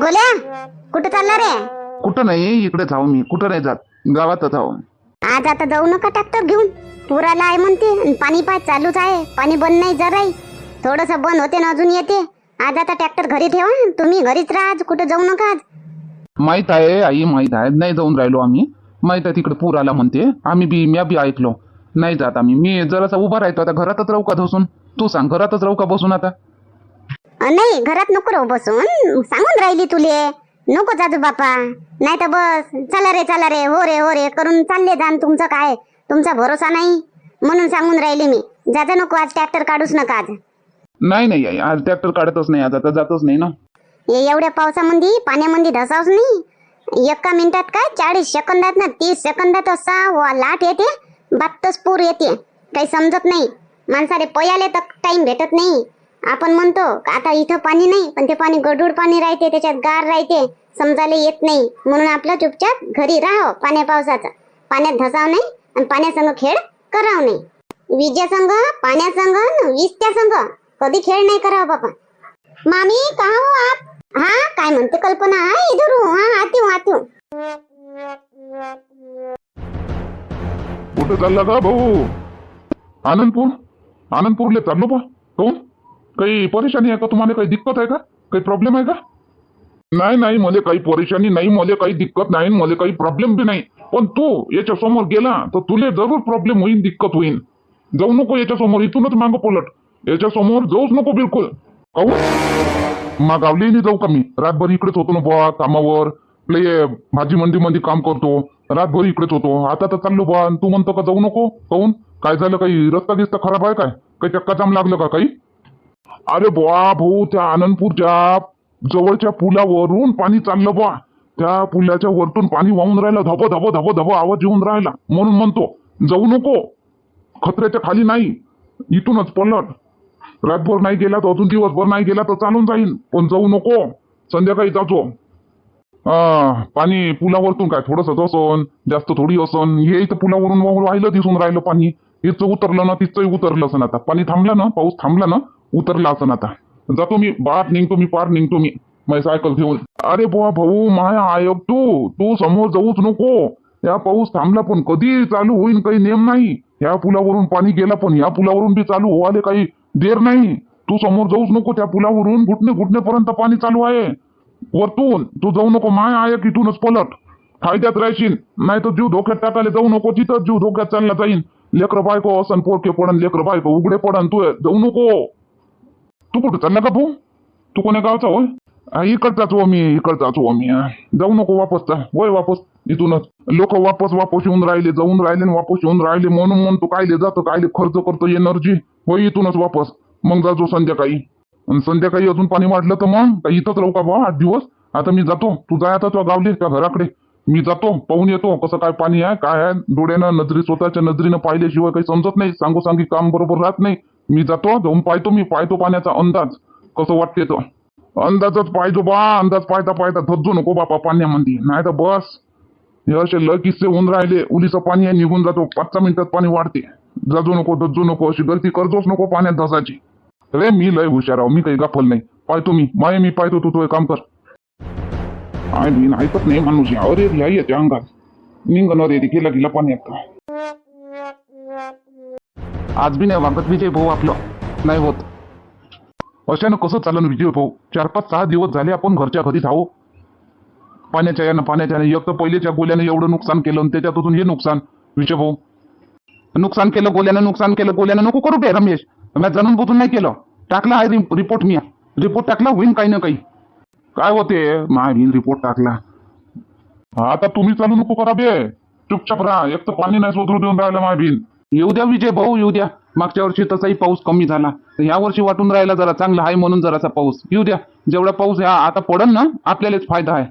गोल्या कुठं चालला रे कुठं नाही इकडे जाऊ मी. कुठं नाही जात. गावातच जाऊ. आज आता जाऊ नका ट्रॅक्टर घेऊन. पुराला आहे म्हणते पाणी पाय चालूच आहे. पाणी बंद नाही जराही थोडस बंद होते ना अजून येते. आज आता ट्रॅक्टर घरी ठेवा. तुम्ही घरीच राहा आज कुठं जाऊ नका आज. माहीत आहे आई माहीत आहे. नाही जाऊन राहिलो आम्ही. माहीत आहे तिकडे पूर आला म्हणते. आम्ही बी म्या बी ऐकलो. नाही जात आम्ही. मी जरासा उभा राहतो आता. घरातच राहू का बसून तू सांग घरातच राहू का बसून आता? नाही घरात नको राहू बसून. सांगून राहिली तुले. नको जाजू बापा. नाही तर बस. चला रे चला रे. हो रे हो रे. करून चालले जा. न तुमचं काय? तुमचा भरोसा नाही? म्हणून सांगून राहिले मी. जाजा नको आज ट्रॅक्टर काढूच नका आज. नाही नाही आई. आज ट्रॅक्टर काढतच नाही. आज आता जातच नाही ना. हे एवढ्या पावसामध्ये पाण्यामध्ये धसावच नाही. एका मिनिटात काय? चाळीस सेकंदात ना तीस सेकंदात असा वा लाट येते. बातच पूर येते. काही समजत नाही. माणसाले पयाले तर टाइम भेटत नाही. आपण म्हणतो आता इथं पाणी नाही पण ते पाणी गढूळ पाणी राहते त्याच्यात गार राहते समजायला येत नाही. म्हणून आपलं चुपचाप घरी राहावं पाण्या पावसाचं. पाण्यात धसाव नाही आणि पाण्यासंग खेळ कराव नाही. विजेसंग पाण्यासंग विजत्या संग कधी खेळ नाही करावा बापा. मामी का हो आप? हा काय म्हणते कल्पना हा इधर हो. हाँ आती आती कुठे चालला का भाऊ? आनंदपूर? आनंदपूरला चाललो पा कोण? काही परेशानी आहे का? तुम्हाला काही दिक्कत आहे का? काही प्रॉब्लेम आहे का? नाही नाही मला काही परेशानी नाही मला काही दिक्कत नाही मला काही प्रॉब्लेम बी नाही. पण तू याच्या समोर गेला तर तुले जरूर प्रॉब्लेम होईल दिक्कत होईल जाऊ नको याच्या समोर इथूनच मागं पलट. याच्या समोर जाऊच नको बिलकुल. काहून? मागावली नाही जाऊ का मी? रातभर इकडेच होतो ना बुवा कामावर. आपलं भाजी मंडी मध्ये काम करतो. रातभर इकडेच होतो. आता तर चाललो बुवा तू म्हणतो का जाऊ नको? काऊन काय झालं काही? रस्ता दिसता खराब आहे काय? काही चक्का जाम लागलं का काही? अरे बुवा भाऊ त्या आनंदपूरच्या जवळच्या पुलावरून पाणी चाललं बुवा. त्या पुलाच्या वरतून पाणी वाहून राहिलं धबो धबो धबो धबो आवाज येऊन राहिला. म्हणून म्हणतो जाऊ नको खत्र्याच्या खाली नाही इथूनच पलट. रातभर नाही गेला तर अजून दिवसभर नाही गेला तर चालून जाईल पण जाऊ नको संध्याकाळी जातो पाणी पुलावरतून काय थोडस असन जास्त थोडी असन. हे इथं पुलावरून वाहून राहिलं दिसून राहिलं पाणी. हिचं उतरलं ना तिचंही उतरलं असं आता. पाणी थांबलं ना पाऊस थांबला ना उतरला असं आता. जातो मी बाहेर निघतो मी पार निघतो मी. माझी सायकल घेऊन. अरे बुवा भाऊ माया आयोग तू. तू समोर जाऊच नको. या पाऊस थांबला पण कधी चालू होईल काही नेम नाही. या पुलावरून पाणी गेला पण या पुलावरून बी चालू व्हायला काही देर नाही. तू समोर जाऊच नको त्या पुलावरून. घुटणे घुटणेपर्यंत पाणी चालू आहे. वरतून. तू जाऊ नको. माय आहे इथूनच पलट. फायद्यात राहशील. नाही तर जीव धोक्यात टाकायला जाऊ नको. तिथं जीव धोक्यात चालला जाईन. लेकर बायको असन पोरके पडन लेकर बायको उघडे पडन. तू जाऊ नको. तू कुठं चालला का भाऊ? तू कोण्या गावचा होय? हा, इकडचाच हो मी इकडचाच हो मी. जाऊ नको वापस जा. होय वापस इथूनच. लोक वापस वापस येऊन राहिले जाऊन राहिले आणि वापस येऊन राहिले म्हणून म्हणतो कायले जातो कायले खर्च करतो एनर्जी होय इथूनच वापस. मग जातो संध्याकाळी. आणि संध्याकाळी अजून पाणी वाढलं तर मग का इथंच राहू का बा आठ दिवस? आता मी जातो. तू जाय आता तुझ्या गावले त्या घराकडे. मी जातो पाहून येतो कसं काय पाणी आहे काय आहे. डोळ्यानं नजरी स्वतःच्या नजरीनं पाहिल्याशिवाय काही समजत नाही. सांगू सांगी काम बरोबर राहत नाही. मी जातो जाऊन पाहतो मी पाहतो पाण्याचा अंदाज. कसं वाटते तो? अंदाजच पाहिजो बा अंदाज पाहता पाहता धज्जू नको बापा पाण्यामध्ये. नाही तर बस. हे असे लय किस्से होऊन राहिले उलीचं पाणी आहे निघून जातो. पाच सहा मिनिटात पाणी वाढते. जाजू नको धज्जू नको अशी गलती करतोच नको पाण्यात धसाची रे मी लय हुशार आहो मी काही गाफल नाही. पाहतो मी माय मी पाहतो तू तो एक काम कर. आय मी ऐकत नाही माणूस. या अरे याही येते अंगात. निघणार अरे गेला गेला पाण्यात. आज बी नाही वागत विजय भाऊ आपलं. नाही होत. अशानं कसं चालन विजय भाऊ? चार पाच सहा दिवस झाले आपण घरच्या घरी धावू पाण्याच्या यानं पाण्याच्या एक तर पहिलेच्या गोल्यानं एवढं नुकसान केलं आणि त्याच्यातून हे नुकसान. विजय भाऊ नुकसान केलं गोल्यानं नुकसान केलं गोल्यानं नको करू काय रमेश. मी जाणून बुजून नाही केलं. टाकला आहे रिपोर्ट मी. रिपोर्ट टाकला होईन काही ना काही. काय होते? महावीन रिपोर्ट टाकला. आता तुम्ही चालू नको करा बे. चुपचाप राहा. एक तर पाणी नाही सोधरू देऊन राहिलं माय येऊ द्या विजय भाऊ येऊ द्या. मागच्या वर्षी तसाही पाऊस कमी झाला. ह्या वर्षी वाटून राहिला जरा चांगला आहे म्हणून जरासा पाऊस. येऊ द्या. जेवढा पाऊस ह्या आता पडन ना आपल्यालाच फायदा आहे.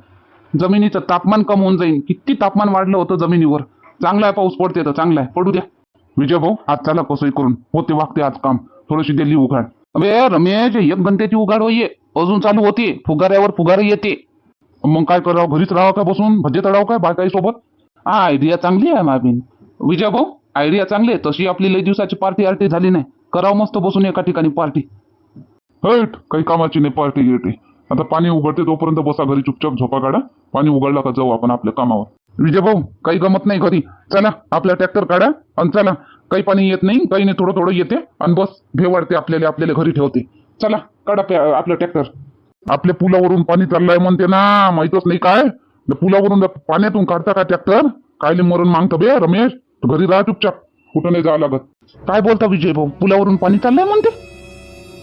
जमिनीचं तापमान कम होऊन जाईल. किती तापमान वाढलं होतं जमिनीवर. चांगला आहे पाऊस पडते तर चांगला आहे. पडू द्या. विजय भाऊ आज चला कसोई करून. होते वागते आज काम. थोडीशी दिल्ली उघाड. अबे रमेश एक घंट्याची उघाड होईये. अजून चालू होते. फुगाऱ्यावर फुगार येते. मग काय करावं? घरीच राहावं का बसून? भजे तळावं काय बायकाई सोबत हा आयडिया चांगली आहे माबीन विजय भाऊ आयडिया चांगली आहे. तशी आपली लई दिवसाची पार्टी आर्टी झाली नाही. करावं मस्त बसून एका ठिकाणी पार्टी हट काही कामाची नाही पार्टी गिर्टी. आता पाणी उघडते तोपर्यंत बसा घरी चुपचाप झोपा काढा. पाणी उघडलं का जाऊ आपण आपल्या कामावर. विजय भाऊ काही गमत नाही घरी चला आपला ट्रॅक्टर काढा आणि चला. काही पाणी येत नाही काही नाही थोडं थोडं येते आणि बस भे वाढते आपल्याला आपल्याला घरी ठेवते. चला काढा आपलं ट्रॅक्टर आपल्या पुलावरून पाणी चाललंय म्हणते ना माहितच नाही काय. पुलावरून पाण्यातून काढता का ट्रॅक्टर कायले मरून मागतं बे रमेश. घरी राहा चुपचाप. कुठं नाही जावं लागत. काय बोलता विजय भाऊ? पुलावरून पाणी चाललंय म्हणते?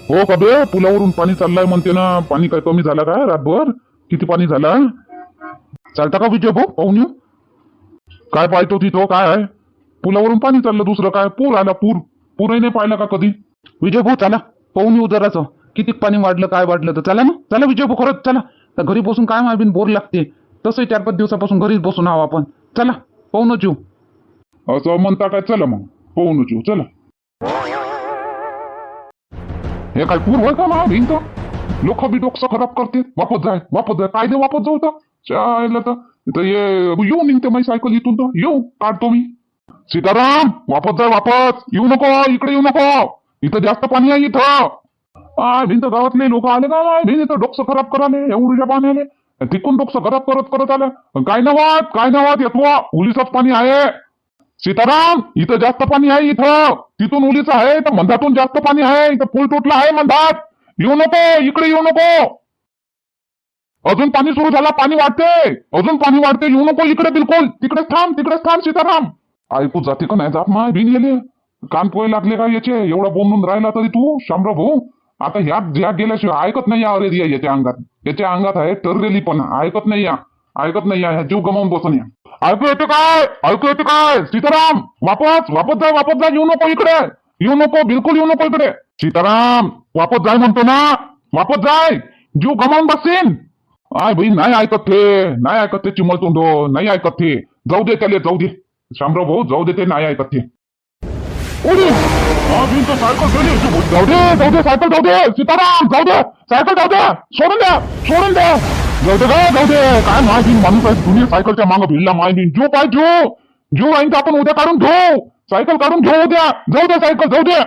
हो का बे पुलावरून पाणी चाललंय म्हणते ना. पाणी काय कमी झालं का रातभर? किती पाणी झाला चालता का विजय भाऊ? पाहून येऊ. काय पाहतो तिथं? काय आहे? पुलावरून पाणी चाललं दुसरं काय? पूर आला पूर. पूरही नाही पाहिला का कधी? विजय भाऊ चला. पाहून येऊ जरासं. किती पाणी वाढलं काय वाढलं तर. चला ना. चला विजय भाऊ खरंच चला. तर घरी बसून काय माहिती बोर लागते? तसंही चार पाच दिवसापासून घरीच बसून आहो आपण. चला पाहूनच येऊ. असं म्हणता काय चला मग. पाहून उचू चला. हे काय पूर होय का ना भिंत लोक बी डोकसं खराब करते. वापस जाय वापस जाय. काय दे वापस जाऊ तर चायला तर इथं ये येऊ निघते माझी सायकल इथून तर येऊ काढतो मी. सीताराम वापस जाय वापस. येऊ नको इकडे येऊ नको. इथं जास्त पाणी आहे इथं. आय भिंत गावातले लोक आले का? नाही भिंत इथं डोकसं खराब कराले एवढ्या पाण्याने तिकून डोकसं खराब करत करत आलं. काय नावात काय नावात येतो. उलीसच पाणी आहे. सीताराम इथं जास्त पाणी आहे इथं. तिथून उलीच आहे तर मंधातून जास्त पाणी आहे. इथं पूल तुटला आहे मंधात. येऊ नको इकडे येऊ नको. अजून पाणी सुरू झाला पाणी वाढते. अजून पाणी वाढते येऊ नको इकडे बिलकुल. तिकडेच थांब तिकडेच थांब सीताराम. ऐकू जाते का नाही जात माय बिन गेले कान पोहे लागले का याचे? एवढा बोंबून राहिला तरी तू शामराव भाऊ. आता ह्या ह्या गेल्याशिवाय ऐकत नाही या अरे या याच्या अंगात. याच्या अंगात आहे टरलेली पण ऐकत नाही या. ऐकत नाही या जीव गमावून बसून या. ऐकू येते काय? ऐकू येते काय? सीताराम वापस वापस जा वापस जा येऊ नको इकडे. येऊ नको बिलकुल येऊ नको इकडे. सीताराम वापस जाय म्हणतो ना. वापस जाय. जीव गमावून बसेन आय भाई नाही ऐकत ते. नाही ऐकत ते चिमल तोंडो. नाही ऐकत ते. जाऊ दे त्याले जाऊ दे. शामराव भाऊ जाऊ दे ते नाही ऐकत ते. ओढी सायकल जाऊ दे जाऊ दे सायकल जाऊ दे. सीताराम जाऊ दे. सायकल जाऊ दे. सोडून द्या सोडून द्या. जाऊ दे काय जाऊ दे काय माहिती माणूस आहे दुनिया सायकलच्या मागं भिडला माय जो पाय जो जो राहीन तर आपण उद्या काढून घेऊ सायकल काढून घेऊ उद्या जाऊ दे सायकल जाऊ दे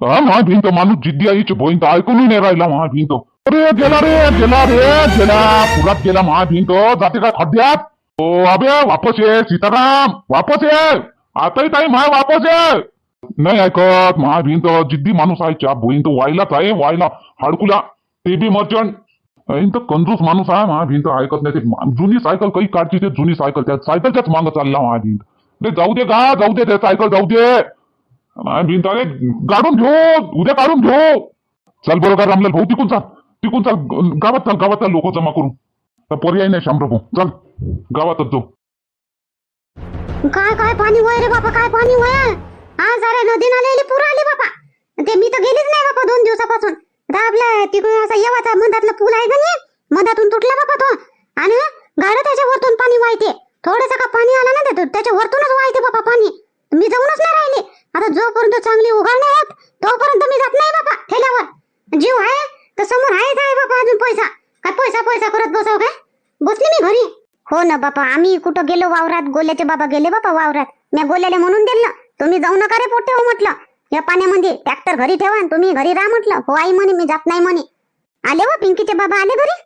हा माय भिंत माणूस जिद्दी आईची बहीण तर ऐकूनही नाही राहिला माय भिंत अरे गेला रे गेला रे गेला पुरात गेला माय भिंत जाते काय खड्ड्यात ओ अबे वापस ये सीताराम वापस ये आताही ताई आहे वापस ये नाही ऐकत महा भिंत जिद्दी माणूस आहे भोईन तो व्हायलाच आहे व्हायला हाडकुला ते बी मर्चंट तर कंजूस माणूस आहे महा भिंत ऐकत नाही ते. जुनी सायकल काही काढची ते जुनी सायकल त्या सायकलच्याच मागं चालला महा भिंत. रे जाऊ दे का जाऊ दे ते सायकल जाऊ दे. भिंत अरे काढून घेऊ उद्या काढून घेऊ. चल बरोबर रामलाल भाऊ तिकून चाल तिकून चाल गावात चाल गावात चाल लोक जमा करून. तर पर्याय नाही शामराव भाऊ. चल गावातच जाऊ. काय काय पाणी वय रे बापा काय पाणी वय? आज अरे नदी नाले पूर आले बापा. ते मी तर गेलीच नाही बापा दोन दिवसापासून. दाबला तिकडून असा येवाचा मधातला पूल आहे का नाही? मधातून तुटला बापा तो. आणि गाडं त्याच्या वरतून पाणी वाहते. थोडंसं का पाणी आलं ना त्यातून त्याच्या वरतूनच वाहते बापा पाणी. मी जाऊनच नाही राहिले. आता जोपर्यंत चांगली उघड नाही होत तोपर्यंत मी जात नाही बापा ठेल्यावर. जीव आहे तर समोर आहेच आहे बापा अजून पैसा. काय पैसा पैसा करत बसाव काय? बसले मी घरी. हो ना बापा आम्ही कुठं गेलो वावरात? गोल्याचे बाबा गेले बापा वावरात. मी गोल्याले म्हणून दिलं. तुम्ही जाऊ नका रे पोट्टे हो म्हटलं. या पाण्यामध्ये ट्रॅक्टर घरी ठेवा तुम्ही घरी राहा म्हटलं. हो आई म्हणे मी जात नाही म्हणे. आले व पिंकीचे बाबा आले घरी?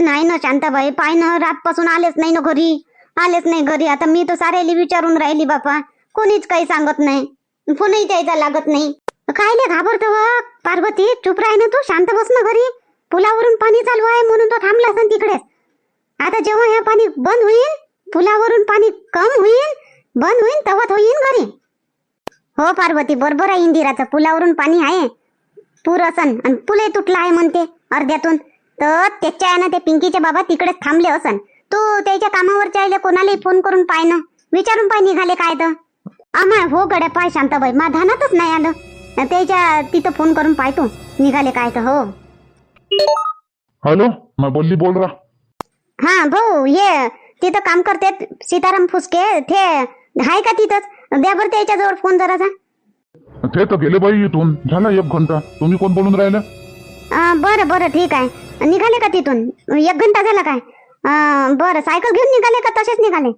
नाही ना शांताबाई पाय ना रातपासून आलेच नाही ना घरी. आलेच नाही घरी. आता मी तर साऱ्याला विचारून राहिली बापा. कोणीच काही सांगत नाही. फोनही द्यायचा लागत नाही. कायले घाबरतो पार्वती चुप राह ना तू. शांत बस ना घरी. पुलावरून पाणी चालू आहे म्हणून तो थांबला असं तिकडेच आता जेव्हा हे पाणी बंद होईल पुलावरून पाणी कम होईल बंद होईल तेव्हा तो येईन घरी. हो पार्वती बरोबर आहे इंदिराचं. पुलावरून पाणी आहे. पूर असन आणि पुलही तुटला आहे म्हणते अर्ध्यातून. तर त्याच्या आहे ना ते पिंकीचे बाबा तिकडेच थांबले असन. तू त्याच्या कामावरच्या आईले कोणालाही फोन करून पाय ना. विचारून पाय निघाले काय तर. आम्हा हो गड्या पाय शांताबाई. मा ध्यानातच नाही आलं. त्याच्या तिथं फोन करून पाय तू. निघाले काय तर हो. हॅलो मैं बोलली बोल रहा हा भाऊ हे तिथं काम करते सीताराम फुसके. ते हाय का तिथंच? द्या बरं त्याच्याजवळ फोन जरासा. ते तर गेले बाई इथून. झाला एक घंटा. तुम्ही कोण बोलून राहिले अं, बरं बरं ठीक आहे. निघाले का तिथून? एक घंटा झाला काय? अं, बरं सायकल घेऊन निघाले का तसेच निघाले?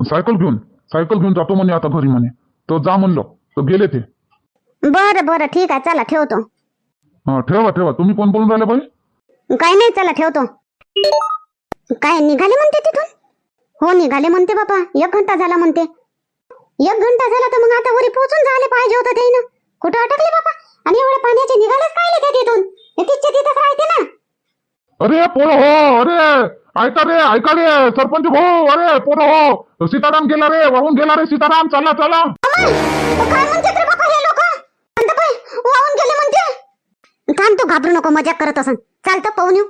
सायकल घेऊन? सायकल घेऊन जातो म्हणे आता घरी म्हणे. तो जा म्हणलो. तर गेले ते. बरं बरं ठीक आहे. चला ठेवतो. हा ठेवा ठेवा. तुम्ही कोण बोलून राहिले बाई? काय नाही चला ठेवतो. काय निघाले म्हणते तिथून? हो निघाले म्हणते बाबा एक घंटा झाला म्हणते. एक घंटा झाला तर मग आता वरी पोहोचून झाले पाहिजे होतं ते ना. कुठं अटकले बाबा आणि एवढ्या पाण्याचे निघालेच काय ते तिथून तिथच्या तिथंच राहते ना. अरे पोरं हो अरे ऐका रे ऐका रे सरपंच भाऊ अरे पोरं हो सीताराम गेला रे वाहून गेला रे सीताराम चला चला. काय म्हणते रे बाबा हे लोक? बाई वाहून गेले म्हणते. तू घाबरू नको मजाक करत असन. चालतं पाहून येऊ.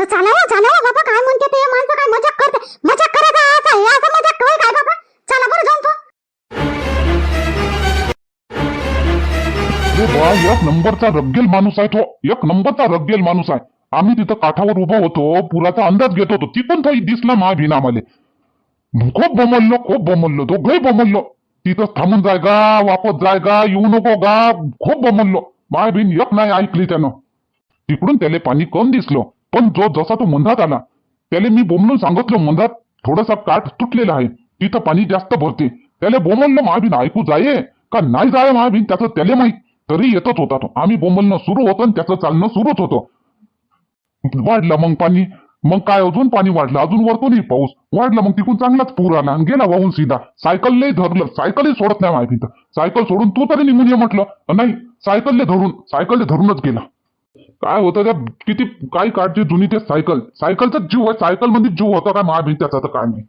चला हो, चला हो बाबा काय म्हणते ते? माणसं काय मजाक करते? मजाक करत आहे असं मजाक काय बाबा चला बरं जाऊन अरे बा एक नंबरचा रग्गेल माणूस आहे तो. एक नंबरचा रग्गेल माणूस आहे. आम्ही तिथं काठावर उभा होतो पुराचा अंदाज घेत होतो. तिथून काही दिसला मा आम्हाला. खूप बमललो खूप बमललो दोघंही बमललो. तिथं थांबून जाय गा वापस जाय गा येऊ नको गा खूप बमललो. माय एक नाही ऐकली त्यानं. तिकडून त्याला पाणी कम दिसलो. पण जो जसा तो मंदात आला त्याला मी बोंबलून सांगितलं मंदात थोडासा काठ तुटलेला आहे. तिथं पाणी जास्त भरते. त्याला बोंबललं महाबीन ऐकू जाये? का नाही जाय महाबीन त्याचं त्याला माहीत. तरी येतच होता तो. आम्ही बोंबलणं सुरू होतं आणि त्याचं चालणं सुरूच होतं. वाढलं मग पाणी. मग काय अजून पाणी वाढलं? अजून वरतूनही पाऊस. वाढला मग तिकडून चांगलाच पूर आला आणि गेला वाहून सीधा. सायकलले धरलं. सायकलही सोडत नाही माहिती सायकल सोडून तू तरी निघून ये म्हटलं. नाही सायकलले धरून. सायकलले धरूनच गेला. काय होतं त्या किती काय काढची जुनी ते सायकल. सायकलचा जीव आहे. सायकलमध्ये जीव होता काय महाबीन त्याचा तर काय नाही.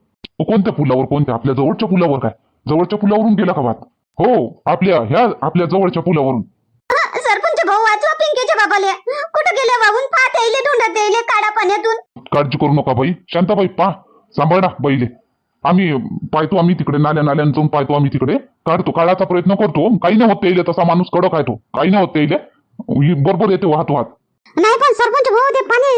कोणत्या पुलावर? कोणत्या? आपल्या जवळच्या पुलावर काय? जवळच्या पुलावरून गेला का बात हो आपल्या ह्या आपल्या जवळच्या पुलावरून. सरपंच भाऊ वाचवा पिंकेच्या बाबाले. कुठं गेले वाहून? पाहत यायले ढुंडत यायले काढा पाण्यातून. काळजी करू नका बाई. शांताबाई पा. सांभाळ ना बाईले. आम्ही पाहतो आम्ही तिकडे नाल्या नाल्यान जाऊन पाहतो आम्ही तिकडे. काढतो काढायचा प्रयत्न करतो. काही नाही होत येईल तसा माणूस कडक आहे तो. काही नाही होत येईल बरोबर येते वाहत वाहत नाही पण सरपंच भाऊ ते पाणी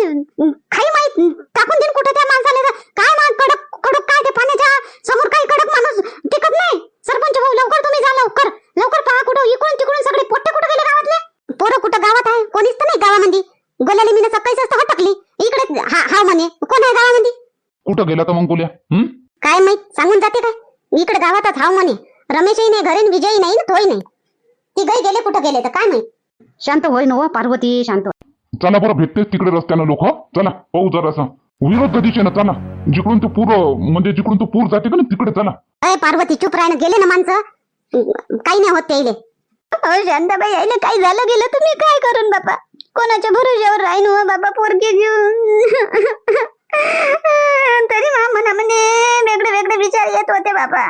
काही माहीत टाकून देईन कुठं त्या माणसाने. काय मा कडक कडक काय ते पाण्याच्या समोर काही कडक माणूस टिकत नाही. सरपंच भाऊ लवकर तुम्ही जा लवकर लवकर पहा कुठं इकडून तिकडून सगळे पोट्टे कुठं गेले गावातले पोरं कुठं गावात आहे कोणीच तर नाही गावामध्ये गल्याली मी सकाळीच असतं हटकली इकडे हा हा म्हणे कोण आहे गावामध्ये कुठं गेला तर मग बोल्या हं? काय माहीत? सांगून जाते काय? इकडे गावातच हाव म्हणे. रमेशही नाही घरी न विजयही नाही न तोही नाही. ती गई गेले कुठं गेले तर काय माहीत? शांत होय नव पार्वती शांत. होय. चला बरं भेटतेच तिकडे रस्त्यानं लोक चला पाहू जरासं विरोध दिशेनं चला. जिकडून तो पूर म्हणजे जिकडून तो पूर जाते का ना तिकडे चला. अय पार्वती चुप राहिलं गेले ना माणसं? काही नाही होत त्याइले. अहो शांताबाई यायले काय झालं गेलं? तुम्ही काय करून बापा? कोणाच्या भरोश्यावर राहीन हो बाबा पोरगे घेऊन तरी मा मना म्हणे वेगळे वेगळे विचार येत होते बाबा.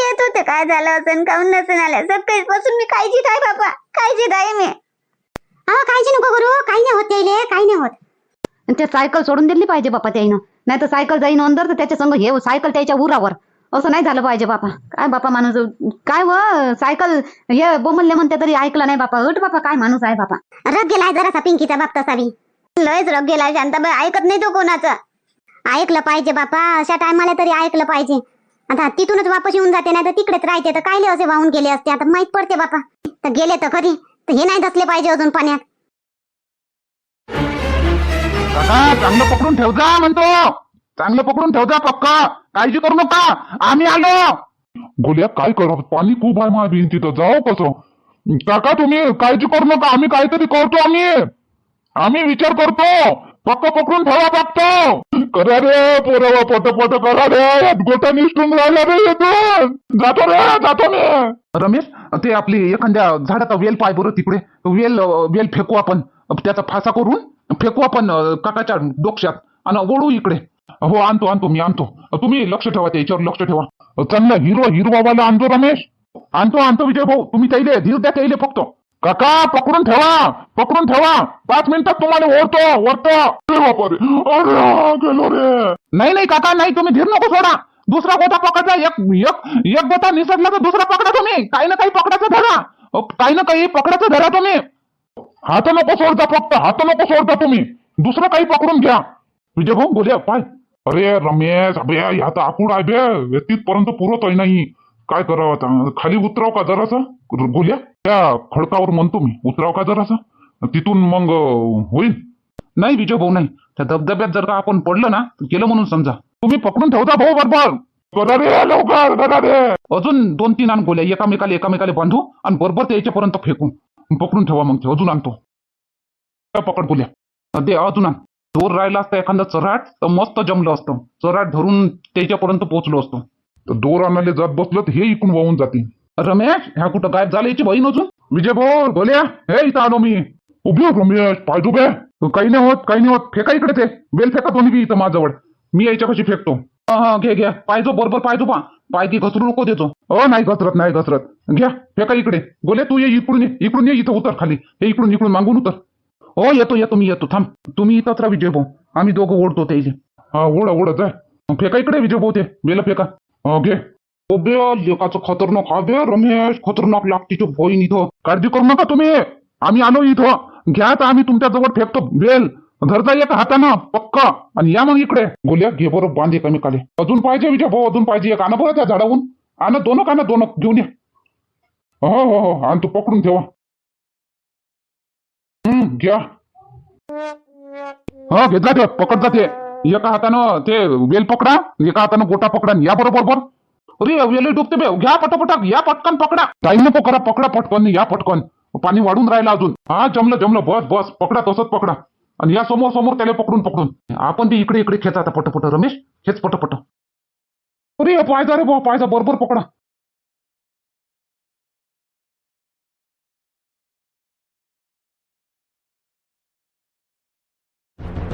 येत होते काय झालं असं काऊन नसून आल्या सकाळी पासून मी काळजीत आहे बाबा. काळजीत आहे मी. अहो काळजी नको करू. काही नाही होत त्याइले काही नाही होत. आणि ते सायकल सोडून दिली पाहिजे बापा त्याईनं. नाही तर सायकल जाईन अंदर तर त्याच्या संग हे सायकल त्याच्या उरावर. असं नाही झालं पाहिजे बापा काय बापा माणूस काय व सायकल हे बोमलले म्हणते तरी ऐकलं नाही बापा उठ बापा काय माणूस आहे बापा रग गेलाय जरासा पिंकीचा बाप तसा बी लयच रग गेलाय शांताबाई ऐकत नाही तो कोणाचं. ऐकलं पाहिजे बापा अशा टायमाला तरी ऐकलं पाहिजे. आता तिथूनच वापस येऊन जाते नाही तर तिकडेच राहते. तर कायले असे वाहून गेले असते? आता माहीत पडते बापा. तर गेले तर कधी? तर हे नाही दसले पाहिजे अजून पाण्यात. काका चांगलं पकडून ठेवजा म्हणतो. चांगलं पकडून ठेवजा पक्का. काळजी करू नका. आम्ही आलो. गोल्या काय करू? पाणी खूप आहे माझ्या तिथं जाऊ कसं काका तुम्ही काळजी करू नका. आम्ही काहीतरी करतो आम्ही. आम्ही विचार करतो. पक्क पकडून ठेवा फक्त. करा रे पोरावा पट पट करा रे. गोटा निसटून राहिला रे येतून जातो रे जातो मी रमेश ते आपली एखाद्या झाडाचा वेल पाय बरं तिकडे. वेल वेल फेकू आपण. त्याचा फासा करून फेकू आपण काकाच्या डोक्यात. आणि ओढू इकडे. हो आणतो आणतो मी आणतो. तुम्ही लक्ष ठेवा त्याच्यावर लक्ष ठेवा. चांगला हिरो हिरवावाला आणतो रमेश. आणतो आणतो विजय भाऊ तुम्ही त्याइले धीर द्या त्याइले फक्त. काका पकडून ठेवा पकडून ठेवा. पाच मिनिटात तुम्हाला ओढतो ओढतो. अरे बापरे अरे हा, गेलो रे. नाही नाही काका नाही तुम्ही धीर नको सोडा. दुसरा गोटा पकडला एक एक एक गोटा निसटला तर दुसरा पकडा तुम्ही. काही ना काही पकडायचं धरा. अ, काही ना काही पकडायचं धरा तुम्ही. हात नको सोडता फक्त हात नको सोडता तुम्ही. दुसरं काही पकडून घ्या. विजय भाऊ बोल्या पाय. अरे रमेश अबे तर आकुड आहे बे. तिथपर्यंत पुरत नाही. काय करावं आता? खाली उतराव का जरासं? बोल्या त्या खडकावर म्हणतो मी उतराव का जरासं? तिथून मग होईल नाही विजय भाऊ नाही. त्या धबधब्यात जर का आपण पडलं ना तर गेलं म्हणून समजा. तुम्ही पकडून ठेवता भाऊ बरोबर. लवकर रे. अजून दोन तीन आण गोल्या एकामेकाला एकामेकाला बांधू आणि बरोबर ते याच्यापर्यंत फेकू. पकडून ठेवा मग ते अजून आणतो. पकड गोल्या. दे अजून आण. जोर राहिला असता एखादा चराट तर मस्त जमलं असतं. चराट धरून त्याच्यापर्यंत पोहोचलो असतो. तर दोर आणायला जात बसलं तर हे इकडून वाहून जाते. रमेश ह्या कुठं गायब झाल्याची बहीण अजून? विजय भाऊ बोल्या हे इथं आलो मी. उभी रमेश पाहिजो बे काही नाही होत काही नाही होत. फेका इकडे ते. बेल फेका दोन्ही इथं माझ्याजवळ. मी याच्या कशी फेकतो. हा हा घे घ्या पाहिजो बरोबर पाहिजो पा पायकी घसरू नको देतो. अ नाही घसरत नाही घसरत. घ्या फेका इकडे. बोले तू ये इकडून ये. इकडून ये इथं उतर खाली. हे इकडून इकडून मागून उतर. हो येतो येतो मी येतो. थांब. तुम्ही इथंच राहा विजय भाऊ आम्ही दोघं ओढतो त्याचे हा ओढा ओढत जाय फेका इकडे विजय भाऊ ते. बेल फेका. घे ओ बे लेकाचं खतरनाक अबे रमेश खतरनाक लागतीची बहीण इथं काळजी करू नका तुम्ही आम्ही आलो इथं घ्या तर आम्ही तुमच्या जवळ फेकतो बेल धरता एक हातानं पक्का आणि या मग इकडे गोल्या घे बरं बांध एका काले अजून पाहिजे विजय भाऊ अजून पाहिजे एक आणा बरं त्या झाडावून आणा दोन काना दोन घेऊन या हो हो हो आणि तू पकडून ठेवा हम्म घ्या हा घेतला जाते पकड जाते एका हातानं ते वेल पकडा एका हातानं गोटा पकडा आणि या बरोबर बर अरे वेले डुबते बे. घ्या पटापटा या पटकन पकडा. टाईम नको करा पकडा पटकन या पटकन. पाणी वाढून राहिलं अजून. हा जमलं जमलं. बस बस. पकडा तसंच पकडा. आणि या समोर समोर त्याला पकडून पकडून. आपण ते इकडे इकडे खेचा आता पटपट. रमेश हेच पटपट. अरे पायजा रे भाऊ पायजा. बरोबर पकडा.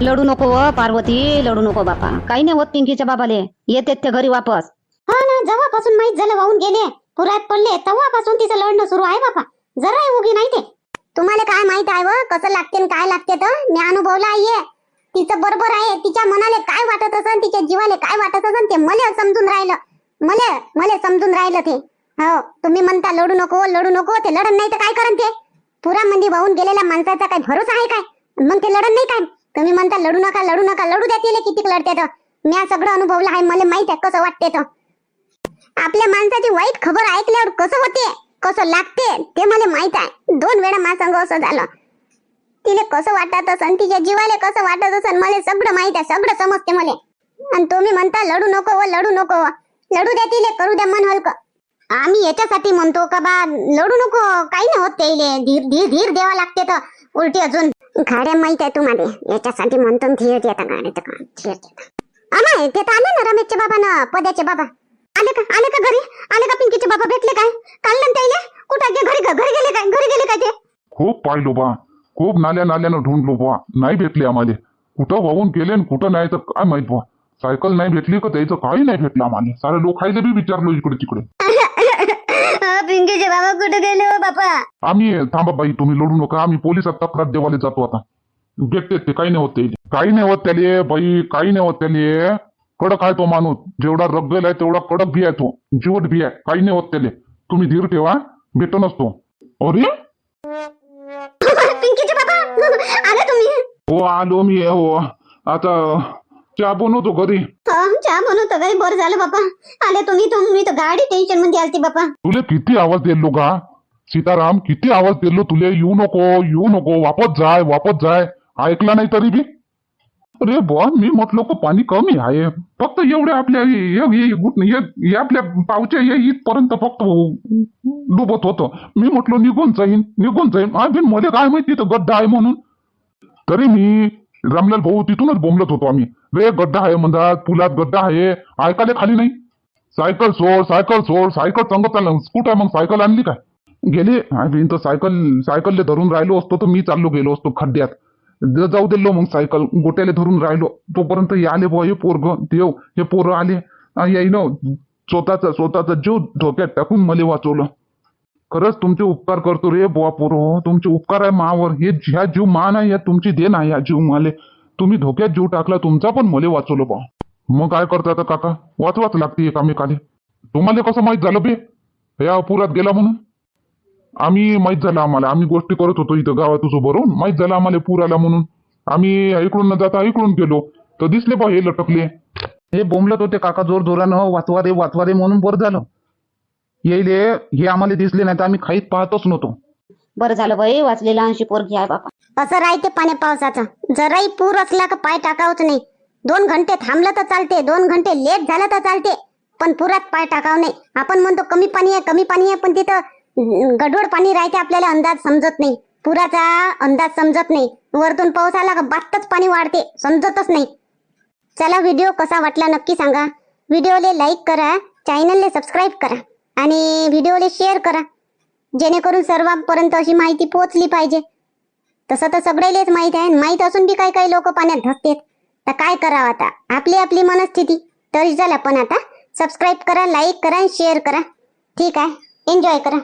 लढू नको व पार्वती लढू नको बापा. काही नाही होत पिंकीच्या बाबाले. येते ते घरी वापस. हा ना जेव्हापासून माहीत झालं वाहून गेले पुरात पडले तेव्हापासून तिचं लढणं सुरू आहे बापा. जरा उगी नाही ते. तुम्हाला काय माहीत आहे व कसं लागते काय लागते तर? मी अनुभवला आहे. तिचं बरोबर आहे तिच्या मनाले काय वाटत असन तिच्या जीवाले काय वाटत असन ते मला समजून राहिलं. मले मला समजून राहिलं ते. हो तुम्ही म्हणता लढू नको लढू नको ते लढण नाही तर काय करन ते? पुरामध्ये वाहून गेलेल्या माणसाचा काय भरोसा आहे काय? मग ते लढण नाही काय? तुम्ही म्हणता लढू नका लढू नका लढू द्या तिला किती लढते तर. मी सगळं अनुभवलं आहे मला माहीत आहे कसं वाटते तर. आपल्या माणसाची वाईट खबर ऐकल्यावर कसं होते कसं लागते ते मला माहीत आहे. दोन वेळा माझ्या असं झालं. तिले कसं वाटत असन तिच्या जीवाले कसं वाटत असन मला सगळं माहीत आहे सगळं समजते मला. आणि तुम्ही म्हणता लढू नको व लढू नको व. लढू द्या तिले करू द्या मन हलक. आम्ही याच्यासाठी म्हणतो का बा लढू नको काही नाही होत त्याले धीर धीर धीर द्यावा लागते तर. उलटी अजून गाड्या माहीत आहे तुम्हाला. याच्यासाठी म्हणतो ना धीर देता गाड्या ते तर आले ना रमेशचे बाबा ना पद्याचे बाबा. आले का? आले का घरी? आले का पिंकीचे बाबा? भेटले काय? काल ना त्याले कुठं? गे- घरी घरी गेले काय? घरी गेले काय ते? खूप पाहिलो बा. खूप नाल्या नाल्यानं ढूंढलो बा. नाही भेटले आम्हाला. कुठं वाहून गेले आणि कुठं नाही तर काय माहीत बा. सायकल नाही भेटली का? त्याचं काही नाही भेटलं आम्हाला. सारे लोक खायला बी विचारलो इकडे तिकडे. पिंकीचे बाबा कुठे गेले हो बापा? आम्ही थांबा बाई तुम्ही लढू नका. आम्ही पोलिसात तक्रार देवाले जातो आता. भेटते ते काही नाही होत त्याले काही नाही होत त्याले बाई काही नाही होत त्याले. कडक आहे तो माणूस. जेवढा रगल आहे तेवढा कडक बी आहे तो. जीवट बी आहे. काही नाही होत त्याले. तुम्ही धीर ठेवा. भेटो नसतो अरे? पिंकीचे बाबा? आले तुम्ही. हो आलो मी हो. आता चहा बनवतो घरी हा, चहा बनवतो काही बरं झालं बापा. आले तुम्ही तुम्ही तर गाडी टेन्शनमध्ये आलती बापा. तुले किती आवाज दिलो का सीताराम किती आवाज दिलो तुले? येऊ नको येऊ नको. वापस जाय वापस जाय. ऐकला नाही तरी बी. अरे बुवा मी म्हटलो का पाणी कमी आहे. फक्त एवढे आपल्या हे- हे- हे हे हे आपल्या पावच्या हे इथपर्यंत फक्त डुबत होतं. मी म्हटलो निघून जाईन निघून जाईन. आम्ही मध्ये काय माहिती गड्डा आहे म्हणून. तरी मी रामलाल भाऊ तिथूनच बोंबलत होतो आम्ही. रे गड्डा आहे म्हणतात पुलात गड्डा आहे. ऐकाले खाली नाही. सायकल सोड सायकल सोड सायकल चांगलं चाललं. स्कूटर मग सायकल आणली काय? गेले. आम्ही तर सायकल सायकलले धरून राहिलो असतो तर मी चाललो गेलो असतो खड्ड्यात. जाऊ दिलो मग सायकल गोट्याले धरून राहिलो. तोपर्यंत हे आले बुवा हे पोरग देव हे पोरं आले. येईन स्वतःचा स्वतःचा जीव धोक्यात टाकून मला वाचवलं. खरंच तुमचे उपकार करतो रे बुवा पोरो. तुमचे उपकार आहे मावर. हे ह्या जीव मान आहे या तुमची देण आहे ह्या जीव माले. तुम्ही धोक्यात जीव टाकला तुमचा पण मले वाचवलं बा. मग काय करता आता काका? वाचवाच लागते एकामेकाले तुम्हाला कसं माहीत झालं बे? या पुरात गेला म्हणून? आम्ही माहीत झालं आम्हाला. आम्ही गोष्टी करत होतो इथं गावात तुझं माहीत झालं आम्हाला पूर आला म्हणून. आम्ही इकडून न जाता इकडून गेलो. तर दिसले बा हे लटकले. हे बोंबलत होते काका जोर जोरानं हो, वाचवा रे वाचवा रे म्हणून बरं झालं. येईले हे आम्हाला दिसले नाही तर आम्ही खाईत पाहतच नव्हतो. बरं झालं बाई वाचलेला अंशी पोरगी आहे बापा. असं राहते पाण्या पावसाचं? जराही पूर असला का पाय टाकावच नाही. दोन घंटे थांबलं तर चालते दोन घंटे लेट झालं तर चालते पण पुरात पाय टाकाव नाही. आपण म्हणतो कमी पाणी आहे कमी पाणी आहे पण तिथं अं, पाणी राहते आपल्याला अंदाज समजत नाही. पुराचा अंदाज समजत नाही. वरतून पाऊस आला का बातच पाणी वाढते समजतच नाही. चला व्हिडिओ कसा वाटला नक्की सांगा. व्हिडिओले लाईक करा चॅनलले सबस्क्राईब करा आणि व्हिडिओले शेअर करा. जेणेकरून सर्वांपर्यंत अशी माहिती पोहोचली पाहिजे. तसं तर सगळेलेच माहीत आहे. माहीत असून बी काही काही लोक पाण्यात धसतेत. तर काय करावं आता? आपली आपली मनस्थिती. तरी झाला पण आता. सबस्क्राईब करा लाईक करा शेअर करा. ठीक आहे? एन्जॉय करा.